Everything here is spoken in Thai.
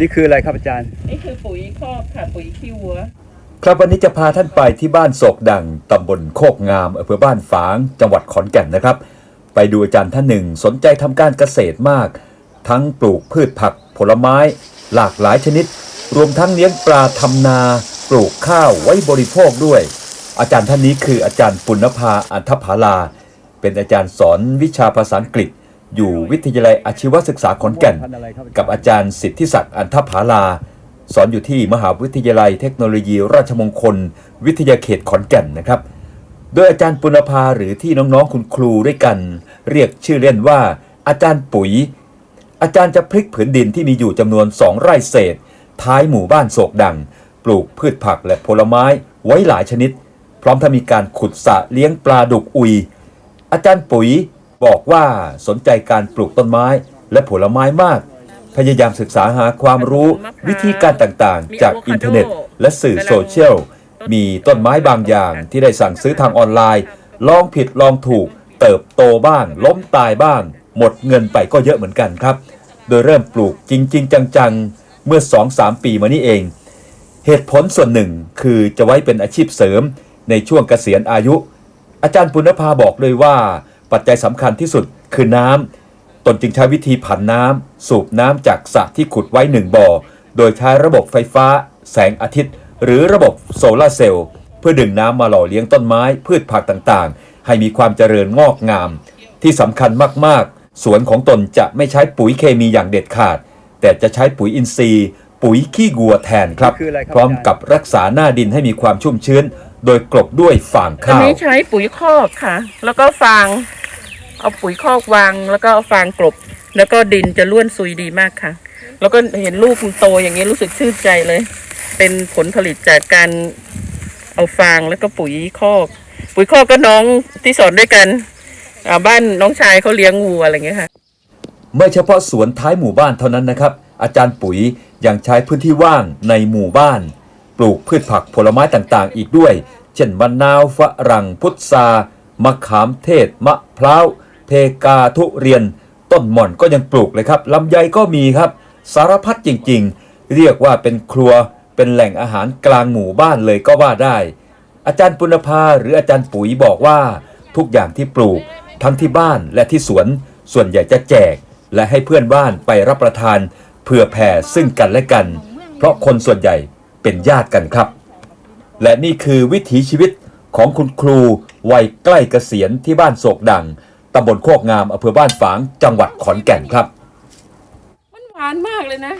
นี่คืออะไรครับอาจารย์ นี่คือปุ๋ยคอกค่ะปุ๋ยขี้วัว ครับวันนี้จะพาท่านไปที่บ้านโศกดังตำบลโคกงามอำเภอบ้านฝาง จังหวัดขอนแก่นนะครับ ไปดูอาจารย์ท่านหนึ่งสนใจทำการเกษตรมาก ทั้งปลูกพืชผักผลไม้ หลากหลายชนิด รวมทั้งเลี้ยงปลาทำนา ปลูกข้าวไว้บริโภคด้วย อาจารย์ท่านนี้คืออาจารย์ปุณภาอันทภาลา เป็นอาจารย์สอนวิชาภาษาอังกฤษ อยู่วิทยาลัยอาชีวศึกษาขอนแก่น กับอาจารย์สิทธิศักดิ์อันทภาลา สอนอยู่ที่มหาวิทยาลัยเทคโนโลยีราชมงคล วิทยาเขตขอนแก่นนะครับ โดยอาจารย์ปุณภาหรือที่น้องๆคุณครูด้วยกัน เรียกชื่อเล่นว่า อาจารย์ปุ๋ย อาจารย์จะพลิกผืนดินที่มีอยู่จำนวนสองไร่เศษ ท้ายหมู่บ้านโศกดัง ปลูกพืชผักและผลไม้ไว้หลายชนิด พร้อมทั้งมีการขุดสระเลี้ยงปลาดุกอุย อาจารย์ปุ๋ย บอกว่าสนใจการปลูกต้นไม้และผลไม้มาก พยายามศึกษาหาความรู้วิธีการต่างๆ จากอินเทอร์เน็ต และสื่อโซเชียล มีต้นไม้บางอย่างที่ได้สั่งซื้อทางออนไลน์ ลองผิดลองถูก เติบโตบ้าง ล้มตายบ้าง หมดเงินไปก็เยอะเหมือนกันครับ โดยเริ่มปลูกจริง ๆ จังๆ เมื่อ 2-3 ปีมานี้เอง เหตุผลส่วนหนึ่งคือจะไว้เป็นอาชีพเสริมในช่วงเกษียณอายุ อาจารย์ปุณภาบอกเลยว่า ปัจจัยสำคัญที่สุดคือน้ำตนจึงใช้วิธีผันน้ำสูบน้ำจากสระที่ขุดไว้หนึ่งบ่อ โดยใช้ระบบไฟฟ้า แสงอาทิตย์ หรือระบบโซลาร์เซลล์เพื่อดึงน้ำมาหล่อเลี้ยงต้นไม้ พืชผักต่างๆ ให้มีความเจริญงอกงาม ที่สำคัญมากๆ สวนของตนจะไม่ใช้ปุ๋ยเคมีอย่างเด็ดขาด แต่จะใช้ปุ๋ยอินทรีย์ ปุ๋ยขี้วัวแทนครับคืออะไรครับพร้อมกับรักษาหน้าดินให้มีความชุ่มชื้น โดยกลบด้วยฟางอันข้าวนี้ใช้ปุ๋ยคอกค่ะ แล้วก็ฟาง เอาปุ๋ยคอกวางแล้วก็เอาฟางกลบ แล้วก็ดินจะล้วนซุยดีมากค่ะ แล้วก็เห็นลูกมันโตอย่างนี้รู้สึกชื่นใจเลย เป็นผลผลิตจากการเอาฟางแล้วก็ปุ๋ยคอก ปุ๋ยคอกก็น้องที่สอนด้วยกันอ่าบ้านน้องชายเขาเลี้ยงวัวอะไรเงี้ยค่ะ ไม่เฉพาะสวนท้ายหมู่บ้านเท่านั้นนะครับ อาจารย์ปุ๋ยยังใช้พื้นที่ว่างในหมู่บ้าน ปลูกพืชผักผลไม้ต่างๆ อีกด้วย เช่นมะนาวฝรั่งพุทรามะขามเทศ มะพร้าว เพกาทุเรียน ต้นหม่อนก็ยังปลูกเลยครับลำไยก็มีครับ สารพัดจริงๆ เรียกว่าเป็นครัวเป็นแหล่งอาหารกลางหมู่บ้านเลยก็ว่าได้ อาจารย์ปุณภาหรืออาจารย์ปุ๋ยบอกว่า ทุกอย่างที่ปลูกทั้งที่บ้านและที่สวน ส่วนใหญ่จะแจก และให้เพื่อนบ้านไปรับประทานเพื่อแผ่ซึ่งกันและกัน เพราะคนส่วนใหญ่เป็นญาติกันครับ และนี่คือวิถีชีวิตของคุณครูวัยใกล้เกษียณที่บ้านโศกดัง ตำบลโคกงามอำเภอบ้านฝาง จังหวัดขอนแก่นครับ มันหวานมากเลยนะ